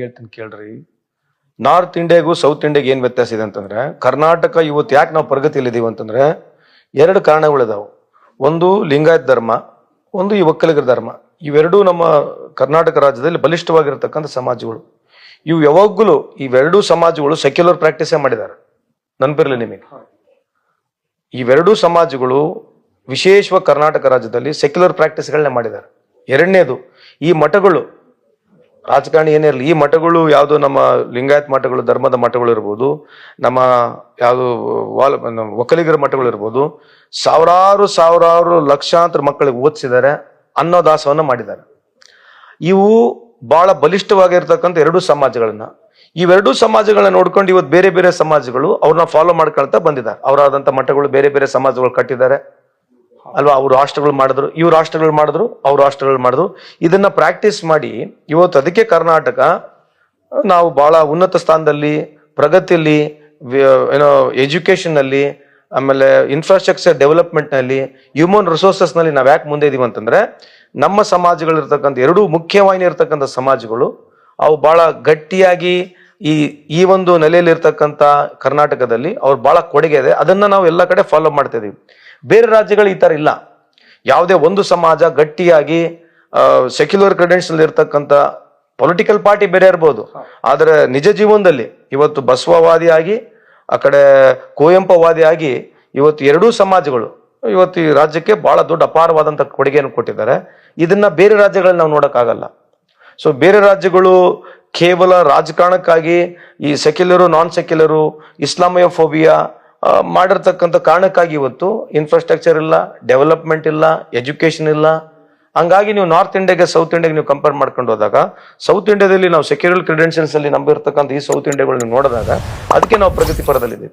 ಹೇಳ್ತೀನಿ ಕೇಳ್ರಿ. North ಇಂಡಿಯಾಗೂ south ಇಂಡಿಯಾಗ ಏನ್ ವ್ಯತ್ಯಾಸ ಇದೆ ಅಂತಂದ್ರೆ, ಕರ್ನಾಟಕ ಇವತ್ತು ಯಾಕೆ ನಾವು ಪ್ರಗತಿಯಲ್ಲಿದ್ದೀವಿ ಅಂತಂದ್ರೆ, ಎರಡು ಕಾರಣಗಳಿದಾವೆ ಒಂದು ಲಿಂಗಾಯತ್ ಧರ್ಮ, ಒಂದು ಈ ಒಕ್ಕಲಿಗರ ಧರ್ಮ. ಇವೆರಡೂ ನಮ್ಮ ಕರ್ನಾಟಕ ರಾಜ್ಯದಲ್ಲಿ ಬಲಿಷ್ಠವಾಗಿರ್ತಕ್ಕಂಥ ಸಮಾಜಗಳು. ಇವು ಯಾವಾಗಲೂ ಇವೆರಡೂ ಸಮಾಜಗಳು ಸೆಕ್ಯುಲರ್ ಪ್ರಾಕ್ಟೀಸೇ ಮಾಡಿದ್ದಾರೆ. ನೆನಪಿರಲಿ ನಿಮಗೆ. ಇವೆರಡೂ ಸಮಾಜಗಳು ವಿಶೇಷವಾಗಿ ಕರ್ನಾಟಕ ರಾಜ್ಯದಲ್ಲಿ ಸೆಕ್ಯುಲರ್ ಪ್ರಾಕ್ಟೀಸ್ಗಳನ್ನೇ ಮಾಡಿದ್ದಾರೆ. ಎರಡನೇದು, ಈ ಮಠಗಳು ರಾಜಕಾರಣಿ ಏನೇ ಈ ಮಠಗಳು ಯಾವುದು ನಮ್ಮ ಲಿಂಗಾಯತ್ ಮಠಗಳು, ಧರ್ಮದ ಮಠಗಳು ಇರ್ಬೋದು, ನಮ್ಮ ಯಾವುದು ವಾಲ್ ಒಕ್ಕಲಿಗರ ಮಠಗಳು ಇರ್ಬೋದು, ಸಾವಿರಾರು ಸಾವಿರಾರು ಲಕ್ಷಾಂತರ ಮಕ್ಕಳಿಗೆ ಓದಿಸಿದ್ದಾರೆ ಅನ್ನದಾಸವನ್ನ ಮಾಡಿದ್ದಾರೆ. ಇವು ಬಹಳ ಬಲಿಷ್ಠವಾಗಿರ್ತಕ್ಕಂಥ ಎರಡು ಸಮಾಜಗಳನ್ನ. ಇವೆರಡೂ ಸಮಾಜಗಳನ್ನ ನೋಡ್ಕೊಂಡು ಇವತ್ತು ಬೇರೆ ಬೇರೆ ಸಮಾಜಗಳು ಅವ್ರನ್ನ ಫಾಲೋ ಮಾಡ್ಕೊಳ್ತಾ ಬಂದಿದ್ದಾರೆ. ಅವರಾದಂಥ ಮಠಗಳು ಬೇರೆ ಬೇರೆ ಸಮಾಜಗಳು ಕಟ್ಟಿದ್ದಾರೆ. ಅಲ್ವಾ, ಅವ್ರು ರಾಷ್ಟ್ರಗಳು ಮಾಡಿದ್ರು, ಇವ್ರು ರಾಷ್ಟ್ರಗಳು ಮಾಡಿದ್ರು, ಅವ್ರು ರಾಷ್ಟ್ರಗಳು ಮಾಡಿದ್ರು. ಇದನ್ನ ಪ್ರಾಕ್ಟೀಸ್ ಮಾಡಿ, ಇವತ್ತು ಅದಕ್ಕೆ ಕರ್ನಾಟಕ, ನಾವು ಬಹಳ ಉನ್ನತ ಸ್ಥಾನದಲ್ಲಿ, ಪ್ರಗತಿಯಲ್ಲಿ ಏನೋ ಎಜುಕೇಶನ್ ಅಲ್ಲಿ, ಆಮೇಲೆ ಇನ್ಫ್ರಾಸ್ಟ್ರಕ್ಚರ್ ಡೆವಲಪ್ಮೆಂಟ್ನಲ್ಲಿ ಹ್ಯೂಮನ್ ರಿಸೋರ್ಸಸ್ನಲ್ಲಿ ನಾವ್ ಯಾಕೆ ಮುಂದೆ ಇದೀವಿ ಅಂತಂದ್ರೆ, ನಮ್ಮ ಸಮಾಜಗಳಿರ್ತಕ್ಕಂಥ ಎರಡೂ ಮುಖ್ಯವಾಹಿನಿ ಇರ್ತಕ್ಕಂಥ ಸಮಾಜಗಳು, ಅವು ಬಹಳ ಗಟ್ಟಿಯಾಗಿ ಈ ಈ ಒಂದು ನೆಲೆಯಲ್ಲಿರ್ತಕ್ಕಂಥ ಕರ್ನಾಟಕದಲ್ಲಿ ಅವ್ರು ಭಾಳ ಕೊಡುಗೆ ಇದೆ. ಅದನ್ನು ನಾವು ಎಲ್ಲ ಕಡೆ ಫಾಲೋ ಮಾಡ್ತಾ ಇದೀವಿ ಬೇರೆ ರಾಜ್ಯಗಳು ಈ ಥರ ಇಲ್ಲ. ಯಾವುದೇ ಒಂದು ಸಮಾಜ ಗಟ್ಟಿಯಾಗಿ ಸೆಕ್ಯುಲರ್ ಕ್ರೆಡೆನ್ಷಿಯಲ್ ಇರ್ತಕ್ಕಂಥ ಪೊಲಿಟಿಕಲ್ ಪಾರ್ಟಿ ಬೇರೆ ಇರ್ಬೋದು. ಆದರೆ ನಿಜ ಜೀವನದಲ್ಲಿ ಇವತ್ತು ಬಸವವಾದಿಯಾಗಿ, ಆ ಕಡೆ ಕುವೆಂಪವಾದಿಯಾಗಿ ಇವತ್ತು ಎರಡೂ ಸಮಾಜಗಳು ಇವತ್ತು ಈ ರಾಜ್ಯಕ್ಕೆ ಬಹಳ ದೊಡ್ಡ ಅಪಾರವಾದಂಥ ಕೊಡುಗೆಯನ್ನು ಕೊಟ್ಟಿದ್ದಾರೆ. ಇದನ್ನ ಬೇರೆ ರಾಜ್ಯಗಳಲ್ಲಿ ನಾವು ನೋಡೋಕ್ಕಾಗಲ್ಲ. ಸೊ ಬೇರೆ ರಾಜ್ಯಗಳು ಕೇವಲ ರಾಜಕಾರಣಕ್ಕಾಗಿ ಈ ಸೆಕ್ಯುಲರು ನಾನ್ ಸೆಕ್ಯುಲರು ಇಸ್ಲಾಮಿಯೋಫೋಬಿಯಾ ಮಾಡಿರ್ತಕ್ಕಂಥ ಕಾರಣಕ್ಕಾಗಿ ಇವತ್ತು ಇನ್ಫ್ರಾಸ್ಟ್ರಕ್ಚರ್ ಇಲ್ಲ ಡೆವಲಪ್ಮೆಂಟ್ ಇಲ್ಲ ಎಜುಕೇಶನ್ ಇಲ್ಲ. ಹಂಗಾಗಿ ನೀವು ನಾರ್ತ್ ಇಂಡಿಯಾಗೆ ಸೌತ್ ಇಂಡಿಯಾಗೆ ನೀವು ಕಂಪೇರ್ ಮಾಡ್ಕೊಂಡು ಹೋದಾಗ ಸೌತ್ ಇಂಡಿಯಾದಲ್ಲಿ ನಾವು ಸೆಕ್ಯುಲರ್ ಕ್ರೆಡೆನ್ಷಿಯಲ್ಸ್ ಅಲ್ಲಿ ನಂಬಿರ್ತಕ್ಕಂಥ ಈ ಸೌತ್ ಇಂಡಿಯಾಗಳನ್ನ ನೋಡಿದಾಗ, ಅದಕ್ಕೆ ನಾವು ಪ್ರಗತಿ ಪರದಲ್ಲಿದ್ದೀವಿ